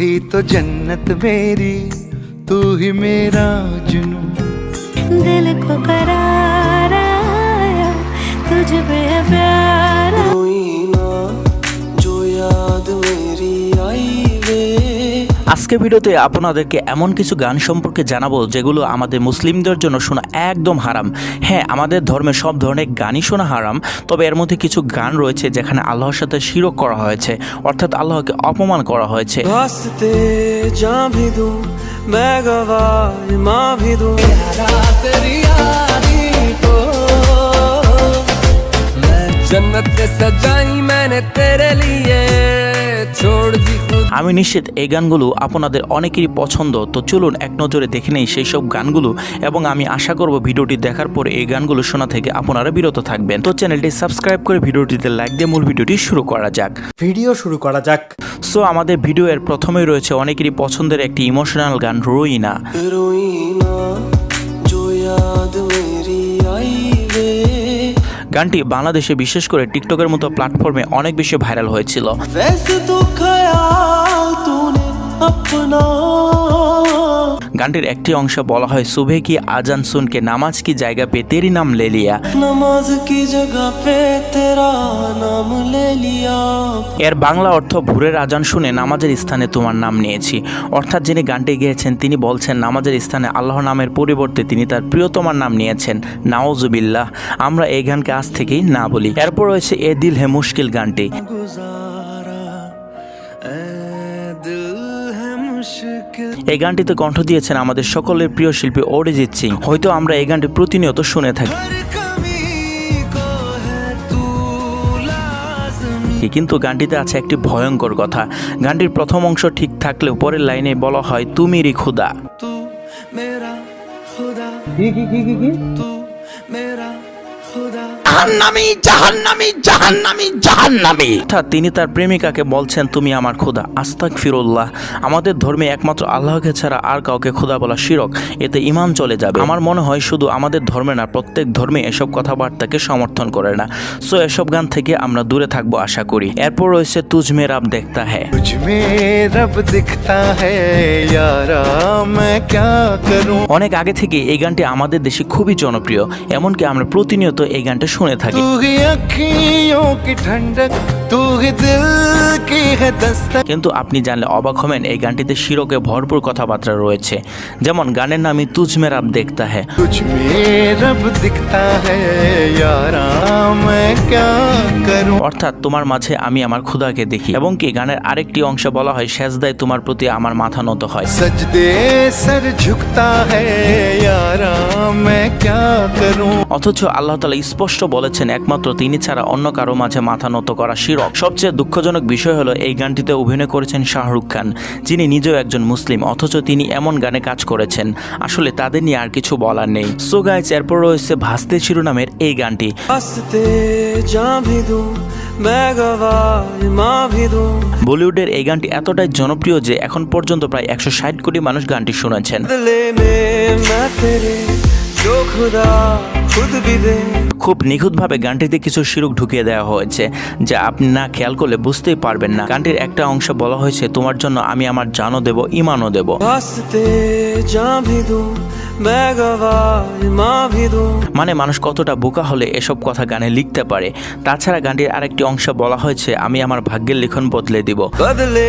ही तो जन्नत मेरी तू ही मेरा जुनू दिल को करारा तुझ पे प्यार। আজকে ভিডিওতে আপনাদেরকে এমন কিছু গান সম্পর্কে জানাব যেগুলো আমাদের মুসলিমদের জন্য শোনা একদম হারাম। হ্যাঁ আমাদের ধর্মে সব ধরনের গানই শোনা হারাম তবে এর মধ্যে কিছু গান রয়েছে যেখানে আল্লাহর সাথে শিরক করা হয়েছে অর্থাৎ আল্লাহকে অপমান করা হয়েছে। জন্নত সজাই মানে তেরে লিয়ে আমি নিশ্চিত এই গানগুলো আপনাদের অনেকেরই পছন্দ তো চলুন এক নজরে দেখে নেই সেই সব গানগুলো এবং আমি আশা করব ভিডিওটি দেখার পরে এই গানগুলো শোনা থেকে আপনারা বিরত থাকবেন। তো চ্যানেলটি সাবস্ক্রাইব করে ভিডিওটিতে লাইক দিয়ে মূল ভিডিওটি শুরু করা যাক। ভিডিও শুরু করা যাক। সো আমাদের ভিডিও এর প্রথমেই রয়েছে অনেকেরই পছন্দের একটি ইমোশনাল গান রুইনা। रोई গানটি বাংলাদেশে বিশেষ করে টিকটকের মতো প্ল্যাটফর্মে অনেক বেশি ভাইরাল হয়েছিল। গানটির একটি অংশ বলা হয় শুভে কি আজান সুনকে নামাজ কি জায়গা পে তেরি নাম লেলিয়া নামাজ কি জায়গা পে তেরা নাম লেলিয়া এর বাংলা অর্থ ভোরের আজান শুনে নামাজের স্থানে তোমার নাম নিয়েছি। অর্থাৎ যিনি গানটি গেয়েছেন তিনি বলছেন নামাজের স্থানে আল্লাহ নামের পরিবর্তে তিনি তার প্রিয়তমার নাম নিয়েছেন। নাওজুবিল্লাহ আমরা এই গানকে আজ থেকেই না বলি। এরপর রয়েছে এ দিল হে মুশকিল গানটি। এই গানটিতে কণ্ঠ দিয়েছেন আমাদের সকলের প্রিয় শিল্পী অরিজিৎ সিং। হয়তো আমরা এই গানটি প্রতিনিয়ত শুনে থাকি। কিন্তু গানটিতে আছে একটি ভয়ঙ্কর কথা। গানটির প্রথম অংশ ঠিক থাকলেও পরের লাইনে বলা হয় তুমিরি খুদা জাহান্নামি জাহান্নামি জাহান্নামি অর্থাৎ তিনি তার প্রেমিকাকে বলছেন তুমি আমার খোদা আস্তাক ফিরুল্লাহ আমাদের ধর্মে একমাত্র আল্লাহকে ছাড়া আর কাউকে খোদা বলা শিরক। এতে ইমান চলে যাবে। আমার মনে হয় শুধু আমাদের ধর্মে না প্রত্যেক ধর্মে এসব কথাবার্তাকে সমর্থন করে না। সো এসব গান থেকে আমরা দূরে থাকব আশা করি। এরপর রয়েছে তুজমে রাব দেখতা হ্যাঁ অনেক আগে থেকে এই গানটি আমাদের দেশে খুবই জনপ্রিয়। এমনকি আমরা প্রতিনিয়ত এই গানটা শুনে থাকি। কিন্তু আপনি জানলে অবাক হবেন এই গানটিতে শিরকে ভরপুর কথাবার্তা রয়েছে। যেমন গানের নামই তুজ মে রব দেখতা হ্যাঁ অর্থাৎ তোমার মাঝে আমি আমার ক্ষুদাকে দেখি এবং কি গানের আরেকটি অংশ বলা হয় শেষদায় তোমার প্রতি আমার মাথা নত হয়। সজদে ঝুকতা হ্যায় অথচ আল্লাহ তালা স্পষ্ট বলেছেন একমাত্র তিনি ছাড়া অন্য কারও মাঝে মাথা নত করা শিরক। সবচেয়ে দুঃখজনক বিষয় হলো এই গানটিতে অভিনয় করেছেন শাহরুখ খান যিনি নিজেও একজন মুসলিম অথচ তিনি এমন গানে কাজ করেছেন। আসলে তাদের নিয়ে আর কিছু বলার নেই। সো গাইজ এরপর রয়েছে ভাসতে শিরোনামের এই গানটি। বলিউডের এই গানটি এতটাই জনপ্রিয় যে এখন পর্যন্ত প্রায় একশো ষাট কোটি মানুষ গানটি শুনেছেন। খুব নিখুঁতভাবে গানটিতে কিছু শিরুক ঢুকিয়ে দেওয়া হয়েছে যা আপনি না খেয়াল করলে বুঝতেই পারবেন না। গানটির একটা অংশ বলা হয়েছে তোমার জন্য আমি আমার জানও দেব ইমানও দেব। মানে মানুষ কতটা বোকা হলে এসব কথা গানে লিখতে পারে। তাছাড়া গানটির আরেকটি অংশ বলা হয়েছে আমি আমার ভাগ্যের লিখন বদলে দিব। বদলে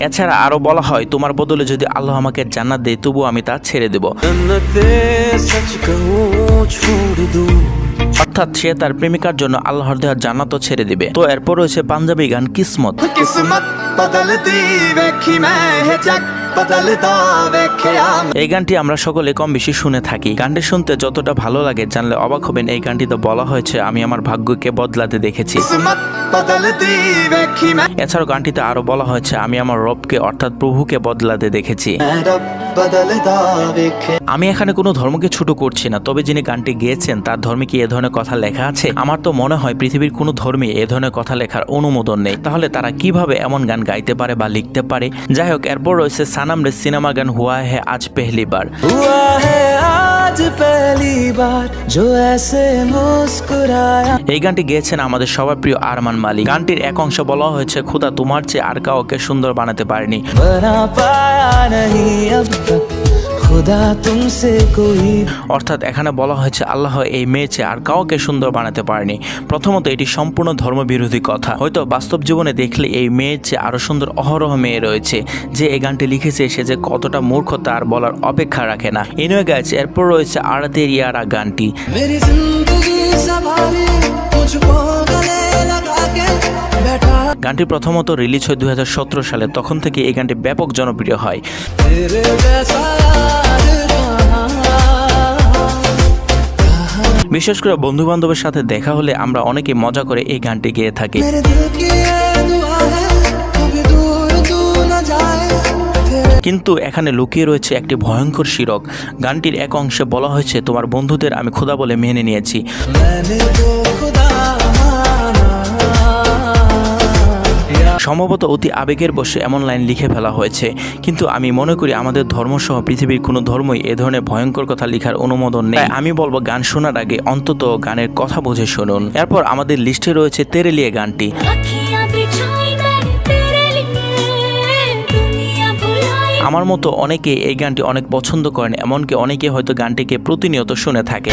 এছাড়া আরও বলা হয় তোমার বদলে যদি আল্লাহ আমাকে জান্নাত দেয় তবু আমি তা ছেড়ে দেব। অর্থাৎ সে তার প্রেমিকার জন্য আল্লাহর দেহার জান্নাতও ছেড়ে দিবে। তো এরপর রয়েছে পাঞ্জাবি গান কিসমত। কিসমত বদল দিবে এই গানটি আমরা সকলে কম বেশি শুনে থাকি। গানটি শুনতে যতটা ভালো লাগে জানলে অবাক হবেন। এই গানটি তো বলা হয়েছে আমি আমার ভাগ্যকে বদলাতে দেখেছি। এছাড়াও গানটিতে আরও বলা হয়েছে আমি আমার রবকে অর্থাৎ প্রভুকে বদলাতে দেখেছি। আমি এখানে কোনো ধর্মকে ছোট করছি না তবে যিনি গানটি গেয়েছেন তার ধর্মে কি এ ধরনের কথা লেখা আছে? আমার তো মনে হয় পৃথিবীর কোনো ধর্মে এ ধরনের কথা লেখার অনুমোদন নেই। তাহলে তারা কীভাবে এমন গান গাইতে পারে বা লিখতে পারে? যাই হোক এরপর রয়েছে সানাম রে সিনেমা গান হুয়া হে আজ পেহলি বার। হুয়া হে আজ জো এসে মুস্কুরায়া। এই গানটি গেয়েছেন আমাদের সবার প্রিয় আরমান মালিক। গানটির এক অংশ বলা হয়েছে খুদা তোমার চেয়ে আর কাউকে সুন্দর বানাতে পারেনি। বনা পায়া নহি তক। অর্থাৎ এখানে বলা হয়েছে আল্লাহ এই মেয়েছে আর কাউকে সুন্দর বানাতে পারেনি। প্রথমত এটি সম্পূর্ণ ধর্মবিরোধী কথা। হয়তো বাস্তব জীবনে দেখলে এই মেয়ের চেয়ে আরও সুন্দর অহরহ মেয়ে রয়েছে। যে এই গানটি লিখেছে সে যে কতটা মূর্খ তার বলার অপেক্ষা রাখে না। এনে গেছে এরপর রয়েছে আড়াতের ইয়ারা গানটি। গানটি প্রথমত রিলিজ হয় দু হাজার সতেরো সালে। তখন থেকে এই গানটি ব্যাপক জনপ্রিয় হয়। বিশেষ করে বন্ধু বান্ধবের সাথে দেখা হলে আমরা অনেকে মজা করে এই গানটি গেয়ে থাকি। কিন্তু এখানে লুকিয়ে রয়েছে একটি ভয়ঙ্কর শিরক। গানটির এক অংশে বলা হয়েছে তোমার বন্ধুদের আমি খোদা বলে মেনে নিয়েছি। সম্ভবত অতি আবেগের বসে এমন লাইন লিখে ফেলা হয়েছে। কিন্তু আমি মনে করি আমাদের ধর্মসহ পৃথিবীর কোনো ধর্মই এ ধরনের ভয়ঙ্কর কথা লিখার অনুমোদন নেই। আমি বলব গান শোনার আগে অন্তত গানের কথা বুঝে শুনুন। এরপর আমাদের লিস্টে রয়েছে তেরেলিয়ে গানটি। আমার মতো অনেকে এই গানটি অনেক পছন্দ করেন এমনকি অনেকে হয়তো গানটিকে প্রতিনিয়ত শুনে থাকে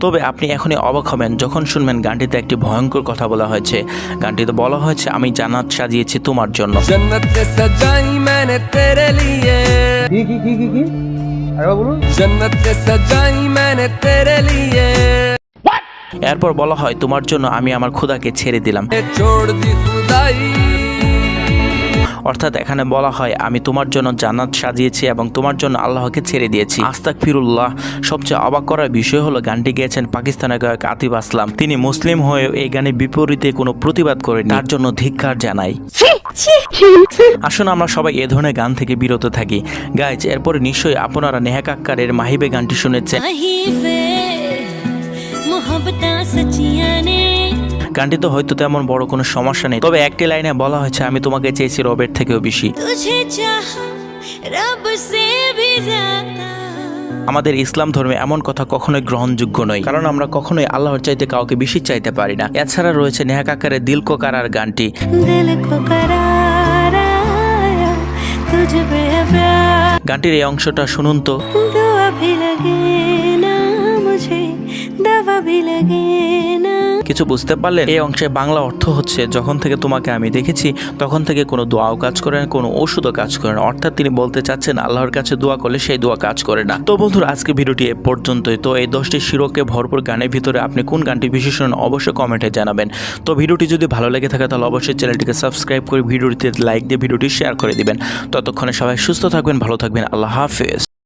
তবে আপনি এখনই অবাক হবেন যখন শুনবেন গানটিতে একটি ভয়ঙ্কর কথা বলা হয়েছে। গানটিতে বলা হয়েছে আমি জান্নাত সাজিয়েছি তোমার জন্য। এরপর বলা হয় তোমার জন্য আমি আমার ক্ষুদাকে ছেড়ে দিলাম। অর্থাৎ এখানে বলা হয় আমি তোমার জন্য জান্নাত সাজিয়েছি এবং তোমার জন্য আল্লাহকে ছেড়ে দিয়েছি। আস্তাক ফিরুল্লাহ সবচেয়ে অবাক করার বিষয় হলো গানটি গেয়েছেন পাকিস্তানের গায়ক আতিফ আসলাম। তিনি মুসলিম হয়েও এই গানের বিপরীতে কোনো প্রতিবাদ করেন তার জন্য ধিক্কার জানাই। আসুন আমরা সবাই এ ধরনের গান থেকে বিরত থাকি। গাইজ এরপরে নিশ্চয়ই আপনারা নেহাক আক্কারের মাহিবে গানটি শুনেছেন। গানটি তো হয়তো তেমন বড় কোনো সমস্যা নেই। তবে একটি লাইনে বলা হয়েছে আমি তোমাকে চেয়েছি রবের থেকেও বেশি। আমাদের ইসলাম ধর্মে এমন কথা কখনোই গ্রহণযোগ্য নয়। কারণ আমরা কখনোই আল্লাহর চাইতে কাউকে বেশি চাইতে পারি না। এছাড়া রয়েছে নেহা কাকারের দিল কোকারার গানটি গানটির এই অংশটা শুনুন তো। লাগে কিছু বুঝতে পারলেন এই অংশে বাংলা অর্থ হচ্ছে, যখন থেকে তোমাকে আমি দেখেছি, তখন থেকে কোনো দোয়াও কাজ করে না, কোনো ওষুধও কাজ করে না। অর্থাৎ তিনি বলতে চাচ্ছেন, আল্লাহর কাছে দোয়া করলে সেই দোয়া কাজ করে না। তো বন্ধুরা, আজকে ভিডিওটি এ পর্যন্তই। তো এই দশটি শিরোকে ভরপুর গানের ভিতরে আপনি কোন গানটি বেশি শোনেন অবশ্যই কমেন্টে জানাবেন। তো ভিডিওটি যদি ভালো লেগে থাকে, তাহলে অবশ্যই চ্যানেলটিকে সাবস্ক্রাইব করে ভিডিওটিতে লাইক দিয়ে ভিডিওটি শেয়ার করে দিবেন। ততক্ষণে সবাই সুস্থ থাকবেন, ভালো থাকবেন। আল্লাহ হাফেজ।